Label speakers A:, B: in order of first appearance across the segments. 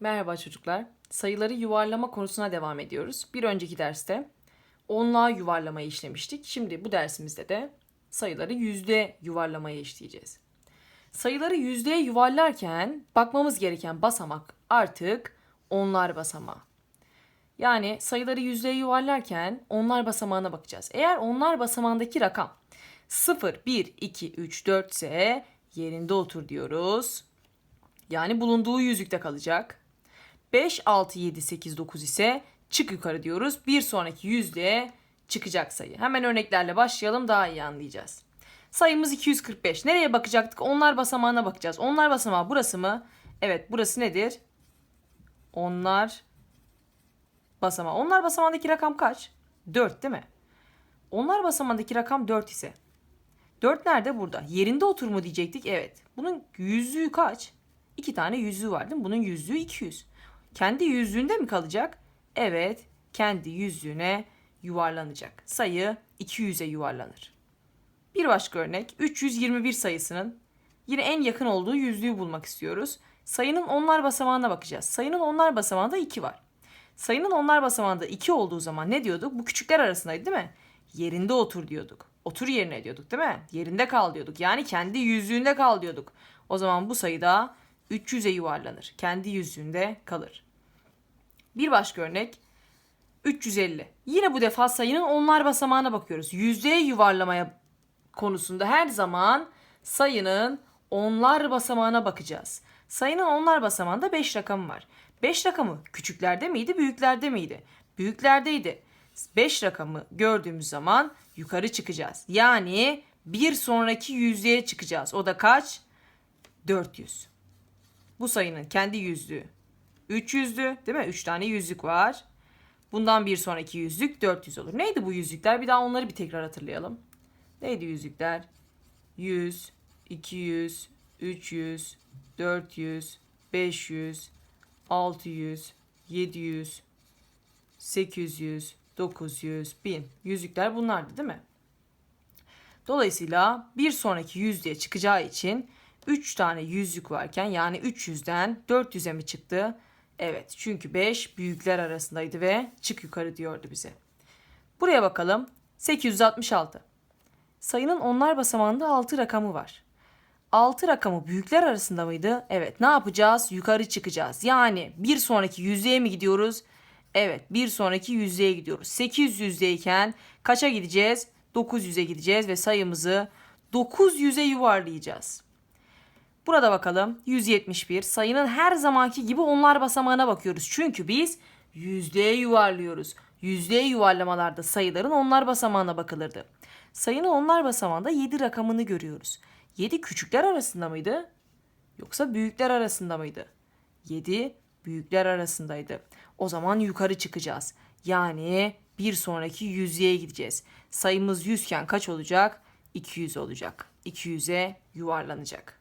A: Merhaba çocuklar. Sayıları yuvarlama konusuna devam ediyoruz. Bir önceki derste onluğa yuvarlamayı işlemiştik. Şimdi bu dersimizde de sayıları yüzde yuvarlamaya işleyeceğiz. Sayıları yüzdeye yuvarlarken bakmamız gereken basamak artık onlar basamağı. Yani sayıları yüzdeye yuvarlarken onlar basamağına bakacağız. Eğer onlar basamağındaki rakam 0, 1, 2, 3, 4 ise yerinde otur diyoruz. Yani bulunduğu yüzükte kalacak. 5, 6, 7, 8, 9 ise çık yukarı diyoruz. Bir sonraki yüzdeye çıkacak sayı. Hemen örneklerle başlayalım daha iyi anlayacağız. Sayımız 245. Nereye bakacaktık? Onlar basamağına bakacağız. Onlar basamağı burası mı? Evet burası nedir? Onlar basamağı. Onlar basamağındaki rakam kaç? 4 değil mi? Onlar basamağındaki rakam 4 ise 4 nerede? Burada. Yerinde otur mu diyecektik? Evet. Bunun yüzlüğü kaç? 2 tane yüzlüğü var değil mi? Bunun yüzlüğü 200. Kendi yüzlüğünde mi kalacak? Evet. Kendi yüzlüğüne yuvarlanacak. Sayı 200'e yuvarlanır. Bir başka örnek 321 sayısının yine en yakın olduğu yüzlüğü bulmak istiyoruz. Sayının onlar basamağına bakacağız. Sayının onlar basamağında 2 var. Sayının onlar basamağında 2 olduğu zaman ne diyorduk? Bu küçükler arasındaydı değil mi? Yerinde otur diyorduk. Otur yerine diyorduk değil mi? Yerinde kal diyorduk. Yani kendi yüzlüğünde kal diyorduk. O zaman bu sayıda 300'e yuvarlanır. Kendi yüzlüğünde kalır. Bir başka örnek 350. Yine bu defa sayının onlar basamağına bakıyoruz. Yüzdeye yuvarlamaya konusunda her zaman sayının onlar basamağına bakacağız. Sayının onlar basamağında 5 rakamı var. 5 rakamı küçüklerde miydi, büyüklerde miydi? Büyüklerdeydi. 5 rakamı gördüğümüz zaman yukarı çıkacağız. Yani bir sonraki yüzdeye çıkacağız. O da kaç? 400. Bu sayının kendi yüzlüğü 300'lü değil mi? 3 tane yüzlük var. Bundan bir sonraki yüzlük 400 olur. Neydi bu yüzlükler? Bir daha onları bir tekrar hatırlayalım. Neydi yüzlükler? 100, 200, 300, 400, 500, 600, 700, 800, 900, 1000. Yüzlükler bunlardı değil mi? Dolayısıyla bir sonraki yüzlüğe çıkacağı için 3 tane yüzlük varken yani 300'den 400'e mi çıktı? Evet çünkü 5 büyükler arasındaydı ve çık yukarı diyordu bize. Buraya bakalım. 866. Sayının onlar basamağında 6 rakamı var. 6 rakamı büyükler arasında mıydı? Evet. Ne yapacağız? Yukarı çıkacağız. Yani bir sonraki yüzdeye mi gidiyoruz? Evet. Bir sonraki yüzdeye gidiyoruz. 800'deyken kaça gideceğiz? 900'e gideceğiz ve sayımızı 900'e yuvarlayacağız. Burada bakalım 171 sayının her zamanki gibi onlar basamağına bakıyoruz. Çünkü biz yüzdeye yuvarlıyoruz. Yüzdeye yuvarlamalarda sayıların onlar basamağına bakılırdı. Sayının onlar basamağında 7 rakamını görüyoruz. 7 küçükler arasında mıydı? Yoksa büyükler arasında mıydı? 7 büyükler arasındaydı. O zaman yukarı çıkacağız. Yani bir sonraki yüzdeye gideceğiz. Sayımız 100 iken kaç olacak? 200 olacak. 200'e yuvarlanacak.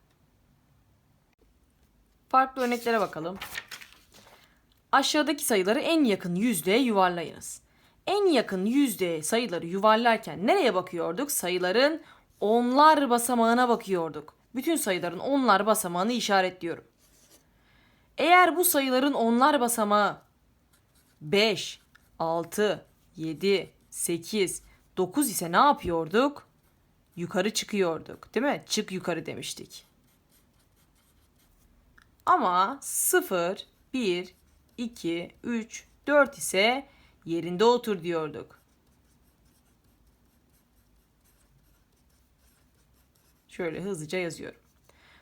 A: Farklı örneklere bakalım. Aşağıdaki sayıları en yakın yüzdeye yuvarlayınız. En yakın yüzdeye sayıları yuvarlarken nereye bakıyorduk? Sayıların onlar basamağına bakıyorduk. Bütün sayıların onlar basamağını işaretliyorum. Eğer bu sayıların onlar basamağı 5, 6, 7, 8, 9 ise ne yapıyorduk? Yukarı çıkıyorduk, değil mi? Çık yukarı demiştik. Ama 0, 1, 2, 3, 4 ise yerinde otur diyorduk. Şöyle hızlıca yazıyorum.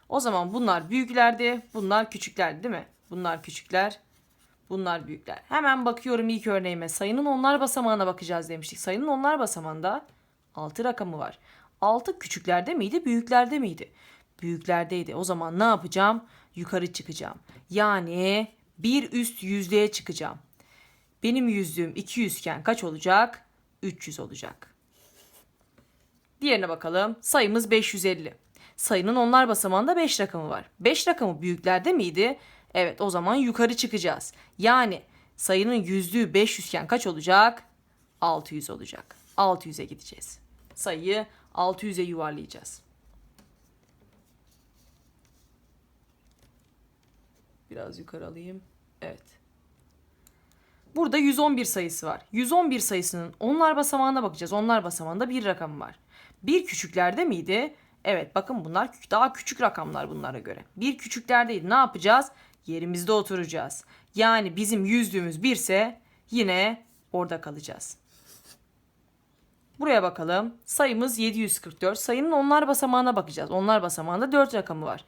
A: O zaman bunlar büyüklerdi, bunlar küçüklerdi değil mi? Bunlar küçükler, bunlar büyükler. Hemen bakıyorum ilk örneğime. Sayının onlar basamağına bakacağız demiştik. Sayının onlar basamağında 6 rakamı var. 6 küçüklerde miydi, büyüklerde miydi? Büyüklerdeydi. O zaman ne yapacağım? Yukarı çıkacağım. Yani bir üst yüzlüğe çıkacağım. Benim yüzlüğüm 200 iken kaç olacak? 300 olacak. Diğerine bakalım. Sayımız 550. Sayının onlar basamağında 5 rakamı var. 5 rakamı büyüklerde miydi? Evet o zaman yukarı çıkacağız. Yani sayının yüzlüğü 500 iken kaç olacak? 600 olacak. 600'e gideceğiz. Sayıyı 600'e yuvarlayacağız. Biraz yukarı alayım. Evet. Burada 111 sayısı var. 111 sayısının onlar basamağına bakacağız. Onlar basamağında bir rakam var. Bir küçüklerde miydi? Evet bakın bunlar daha küçük rakamlar bunlara göre. Bir küçüklerdeydi. Ne yapacağız? Yerimizde oturacağız. Yani bizim yüzdüğümüz birse yine orada kalacağız. Buraya bakalım. Sayımız 744. Sayının onlar basamağına bakacağız. Onlar basamağında 4 rakamı var.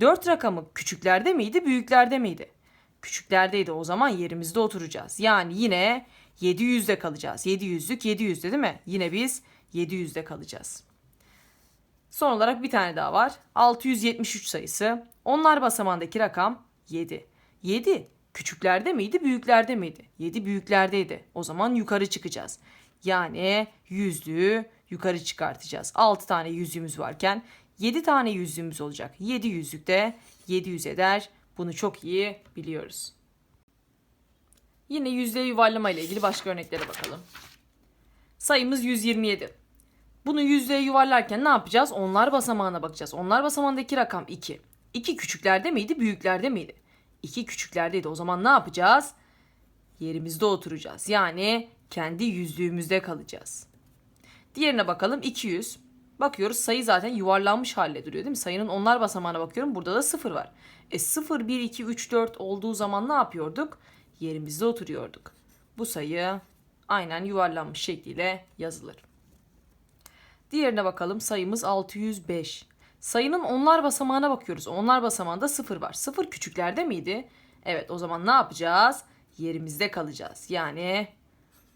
A: 4 rakamı küçüklerde miydi, büyüklerde miydi? Küçüklerdeydi. O zaman yerimizde oturacağız. Yani yine 700'de kalacağız. 700'lük 700'de değil mi? Yine biz 700'de kalacağız. Son olarak bir tane daha var. 673 sayısı. Onlar basamağındaki rakam 7. 7 küçüklerde miydi, büyüklerde miydi? 7 büyüklerdeydi. O zaman yukarı çıkacağız. Yani yüzlüğü yukarı çıkartacağız. 6 tane yüzüğümüz varken 7 tane yüzüğümüz olacak. 7 yüzlük de 700 eder. Bunu çok iyi biliyoruz. Yine yüzde yuvarlama ile ilgili başka örneklere bakalım. Sayımız 127. Bunu yüzlüğe yuvarlarken ne yapacağız? Onlar basamağına bakacağız. Onlar basamağındaki rakam 2. 2 küçüklerde miydi, büyüklerde miydi? 2 küçüklerdeydi. O zaman ne yapacağız? Yerimizde oturacağız. Yani kendi yüzlüğümüzde kalacağız. Diğerine bakalım 200. Bakıyoruz sayı zaten yuvarlanmış halde duruyor değil mi? Sayının onlar basamağına bakıyorum. Burada da 0 var. E 0, 1, 2, 3, 4 olduğu zaman ne yapıyorduk? Yerimizde oturuyorduk. Bu sayı aynen yuvarlanmış şekliyle yazılır. Diğerine bakalım sayımız 605. Sayının onlar basamağına bakıyoruz. Onlar basamağında 0 var. 0 küçüklerde miydi? Evet o zaman ne yapacağız? Yerimizde kalacağız. Yani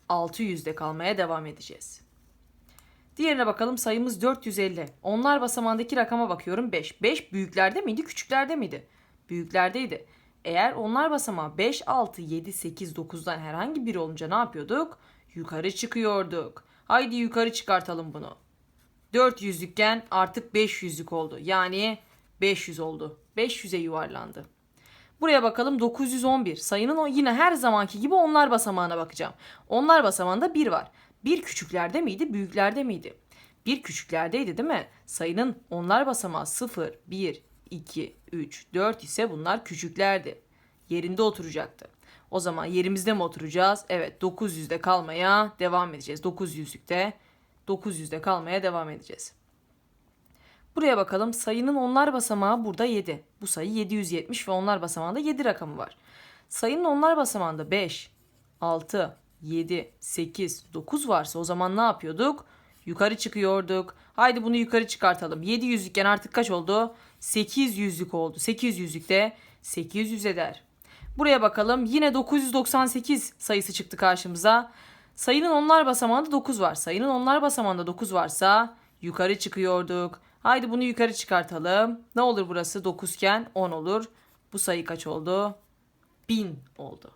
A: 600'de kalmaya devam edeceğiz. Diğerine bakalım sayımız 450. Onlar basamağındaki rakama bakıyorum 5. 5 büyüklerde miydi küçüklerde miydi? Büyüklerdeydi. Eğer onlar basamağı 5, 6, 7, 8, 9'dan herhangi biri olunca ne yapıyorduk? Yukarı çıkıyorduk. Haydi yukarı çıkartalım bunu. 400'lükken artık 500'lük oldu. Yani 500 oldu. 500'e yuvarlandı. Buraya bakalım 911. Sayının o yine her zamanki gibi onlar basamağına bakacağım. Onlar basamağında 1 var. 1 küçüklerde miydi, büyüklerde miydi? 1 küçüklerdeydi değil mi? Sayının onlar basamağı 0, 1, 2, 3, 4 ise bunlar küçüklerdi. Yerinde oturacaktı. O zaman yerimizde mi oturacağız? Evet 900'de kalmaya devam edeceğiz. 900'lükte 900'de kalmaya devam edeceğiz. Buraya bakalım sayının onlar basamağı burada 7. Bu sayı 770 ve onlar basamağında 7 rakamı var. Sayının onlar basamağında 5, 6, 7, 8, 9 varsa o zaman ne yapıyorduk? Yukarı çıkıyorduk. Haydi bunu yukarı çıkartalım. 700 iken artık kaç oldu? 800'lük oldu. 800'lük de 800 eder. Buraya bakalım. Yine 998 sayısı çıktı karşımıza. Sayının onlar basamağında 9 var. Sayının onlar basamağında 9 varsa yukarı çıkıyorduk. Haydi bunu yukarı çıkartalım. Ne olur burası 9 iken 10 olur. Bu sayı kaç oldu? 1000 oldu.